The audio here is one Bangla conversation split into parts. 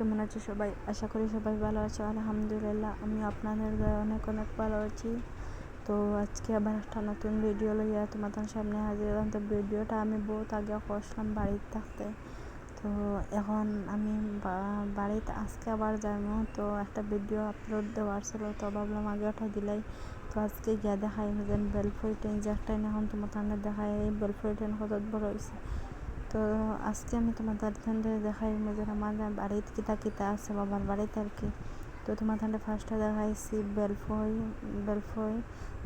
কেমন আছো সবাই? আশা করি সবাই ভালো আছো। আলহামদুলিল্লাহ আমি আপনাদের অনেক অনেক ভালো আছি। তো আজকে আবার একটা নতুন ভিডিও লইয়া তোমাদের সামনে হাজির হলাম। তো ভিডিওটা আমি বহুত আগে করছিলাম বাড়িতে থাকতে। তো এখন আমি বাড়িতে আজকে আবার যাব তো একটা ভিডিও আপলোড দেওয়ার ছিল, তো ভাবলাম আগে ওটা দিলাই। তো আজকে গিয়া দেখাই যেন বেলফুই ট্রেন যে একটা এখন তোমাদের দেখাই, এই বেলফুই ট্রেন কত বড় হয়েছে তো আজকে আমি তোমাদের ঠান্ডে দেখাই, যে আমাদের বাড়িতে কিতা কিতা আছে, বাবার বাড়িতে আর কি। তো তোমার ঠান্ডে ফার্স্টে দেখাইছি বেলফই বেলফই,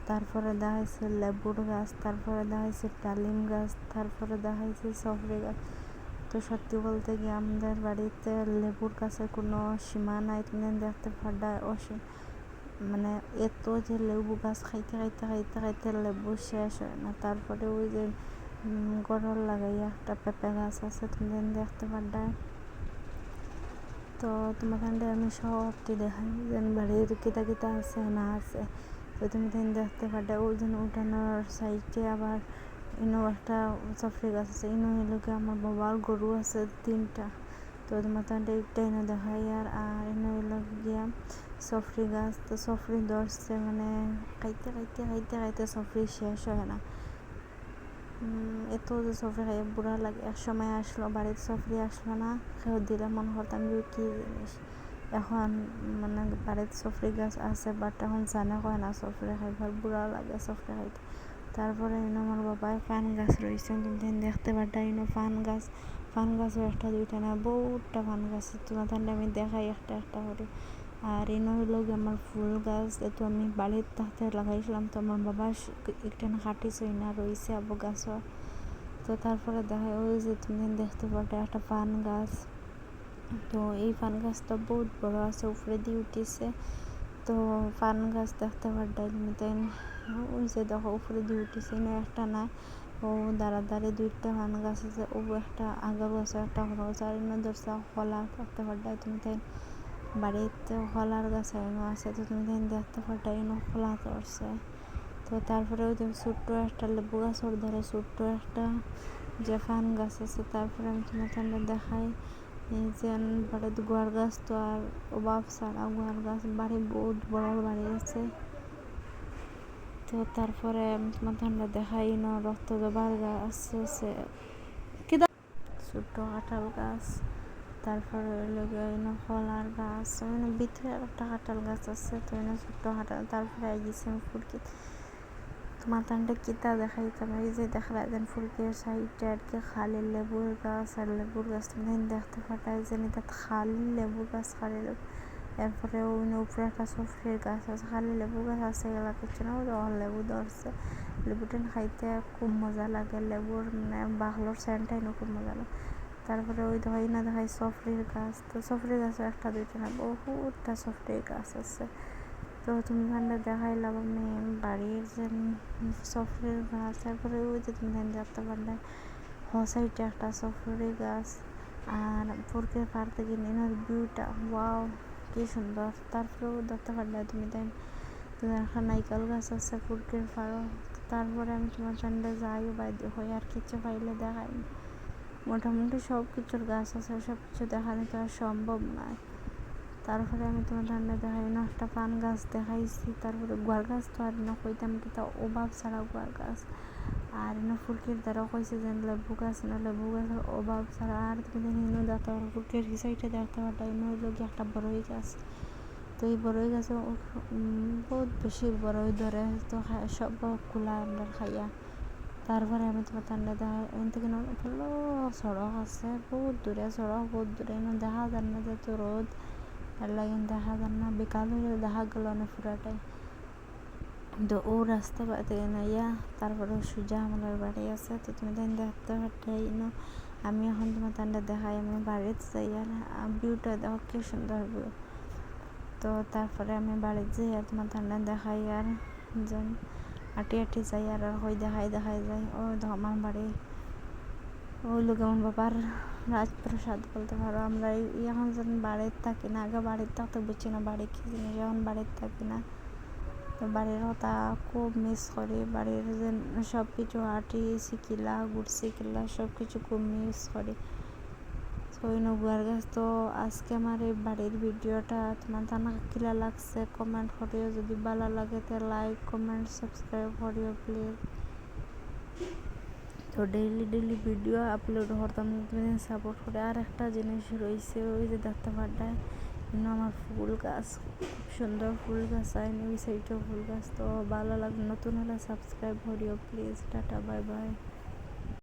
তারপরে দেখাইছে লেবুর গাছ, তারপরে দেখাইছে ডালিম গাছ, তারপরে দেখাইছে সফরি গাছ। তো সত্যি বলতে গিয়ে আমাদের বাড়িতে লেবুর গাছের কোনো সীমা নাই, তুমি দেখতে পাড্ডায় অসীম। মানে এত যে লেবু গাছ খাইতে খাইতে খাইতে খাইতে লেবু শেষ হয় না। তারপরে ওই যে গরল লাগাইয়া একটা পেঁপে গাছ আছে, তুমি দেখতে পারডা। তো তোমাদের আমি সবটি দেখাই, যেন বাড়ির কিতা কিতা আছে না আছে। তো তুমি তেন দেখতে পারডা, ওই জন্য উঠানোর সাইডে আবার ইনো একটা সফরি গাছ আছে, ইনো এলোকে আমার বাবার গরু আছে তিনটা। তো তোমাদের একটাই না দেখাই, আর আর ইনো এলো গিয়া সফরি গাছ, তো সফরি ধরছে মানে খাইতে খাইতে খাইতে খাইতে সফরি শেষ হয় না। এত যে সফরি খাইয়ে বুড়া লাগে, এক সময় আসলো, বাড়ির সফরি আসলো না খেয়ে দিলে মনে করতাম যে কী জিনিস। এখন মানে বাড়ির সফরি গাছ, আছে বাট এখন জানে কয় না সফরি খাইবার বুড়া লাগে সফরি খাইতে তারপরে ইনো আমার বাবায় পান গাছ রয়েছে কিন্তু দেখতে পারটা ইনো পান গাছ, পান গাছও একটা দুইটা না, বহুতটা পান গাছ তোমাদের আমি দেখাই একটা একটা করে। আর এনে হলো আমার ফুল গাছ তো আমি বাড়ির তাতে লাগাইছিলাম তো আমার বাবা একটা কাটিছে না রয়েছে আবু গাছ তো তারপরে দেখা ওই যে তুমি দেখতে পারো একটা পান গাছ তো এই পান গাছটা বহুত বড় আছে উপরে দিয়ে উঠেছে তো পান গাছ দেখতে পারডাই তুমি তাই ওই যে দেখো উপরে দিয়ে উঠেছে না একটা না ও দাঁড়া দাঁড়িয়ে দুইটা পান গাছ আছে ও একটা আগার গাছ একটা হলো গাছ আর ধরছে কলা দেখতে পারডাই তুমি তাই বাড়িতে কলার গাছ আছে, তো তুমি দেখতে পারটা এনো খোলা ধরছে। তো তারপরে ওই ছোট্ট একটা লেবু গাছর ধরে ছোট্ট একটা যে ফান গাছ আছে, তারপরে আমি তোমার ঠান্ডা দেখাই। যে বাড়িতে গোয়ার গাছ তো আর অভাব ছাড়া গোয়ার গাছ, বাড়ি বহুত বড় বাড়ি আছে। তো তারপরে আমি তোমার ঠান্ডা দেখাই ন রক্ত জবার গাছ আছে ছোট্ট কাঁঠাল গাছ। তারপরে লগে এনে ফলার গাছ মানে ভিতরে একটা কাঁঠাল গাছ আছে, তো ছোট্ট কাঁঠাল, তারপরে গেছি ফুলকি। তোমার তানটা কিতা দেখাইতাম, এই যে দেখা যেন ফুলকির সাইডে আর কি খালি লেবুর গাছ আর লেবুর গাছ তুমি দেখতে পাঠায় যে এটা খালি লেবু গাছ, খালি লেবু। এরপরে ওই উপরে একটা সফরির গাছ আছে, খালি লেবু গাছ আছে, এগুলা কিছু না লেবু ধরছে। লেবুটা খাইতে খুব মজা লাগে, লেবুর মানে বাহলোর সেন্টটাই খুব মজা লাগে। তারপরে ওই হয় না দেখায় সফরির গাছ, তো সফরির গাছও একটা, দুইটা না, বহুতটা সফরির গাছ আছে। তো তুমি ওখানটা দেখাইলাম আমি বাড়ির যে সফরির গাছ, তারপরে ওই যে তুমি দেখতে পারলে হসাইটে একটা সফরি গাছ, আর পুরকের পার থেকে নিনোর ভিউটা ওয়াও কি সুন্দর। তারপরেও দেখতে পারলে তুমি দেন একটা নাইকাল গাছ আছে পুরকের পাড়ও তারপরে আমি তোমার সঙ্গে যাই বাইরে হয়ে আর কিছু পাইলে দেখাই। মোটামুটি সব কিছুর গাছ আছে সব কিছু দেখানো তো আর সম্ভব নয়। তারপরে আমি তোমার ঠান্ডা দেখাই, না, একটা পান গাছ দেখাইছি, তারপরে গোয়ার গাছ তো আর না কইতাম কি তা অভাব ছাড়া গোয়ার গাছ। আর এনে ফুলকির দ্বারা কইছে যে লেবু গাছ, না লেবু গাছের অভাব ছাড়া আর তুমি হিনু দেখতে পারো ফুলকির হিসাইটে দেখতে পারো এনে হইল কি একটা বড়ই গাছ। তো এই বড়ই গাছে বহুত বেশি বড়ই ধরে, তো সব খোলা আমরা খাইয়া। তারপরে আমি তোমার ঠান্ডা দেখা এখান থেকে ভালো সড়ক আছে, বহুত দূরে সড়ক বহুত দূরে দেখা যান না যেহেতু রোদ আর লাগে দেখা যান না, বিকাল হলে দেখা গেল না পুরাটাই তো ও রাস্তা বাদে ইয়া তারপরে সুজা আমার বাড়ি আছে। তো তুমি তাই দেখতে পাঠাই আমি এখন তোমার তান্ডা দেখাই, আমি বাড়িতে যাই আর ভিউটা দেখো কি সুন্দর ভিউ। তো তারপরে আমি বাড়িতে যাই আর তোমার ঠান্ডা দেখাই আর যেন আটি আটি যাই আর হই দেখাই দেখাই যাই। ও আমার বাড়ি। লোক আমার বাবার রাজপ্রসাদ বলতে পারো। আমরা এখন যেন বাড়িতে থাকি না, আগে বাড়িতে থাকতে বুঝছি না বাড়ি কি জিনিস, এখন বাড়িতে থাকি না। তো বাড়ির কথা খুব মিস করি। বাড়ির সব কিছু আটি শিখিলা গুড় শিখিলা সব কিছু খুব মিস করি। তো ওই নগুয়ার গাছ। তো আজকে আমার এই বাড়ির ভিডিওটা তোমার জানা কিলা লাগছে কমেন্ট করিও। যদি ভালো লাগে তো লাইক কমেন্ট সাবস্ক্রাইব করিও প্লিজ তো ডেইলি ডেইলি ভিডিও আপলোড করতাম তুমি সাপোর্ট করে। আর একটা জিনিস রয়েছে, ওই যে দেখতে পাড্ডায় কিন্তু আমার ফুল গাছ, খুব সুন্দর ফুল গাছ আইনি ওই সাইডেও ফুল গাছ। তো ভালো লাগে নতুন হলে সাবস্ক্রাইব করিও প্লিজ টাটা বাই বাই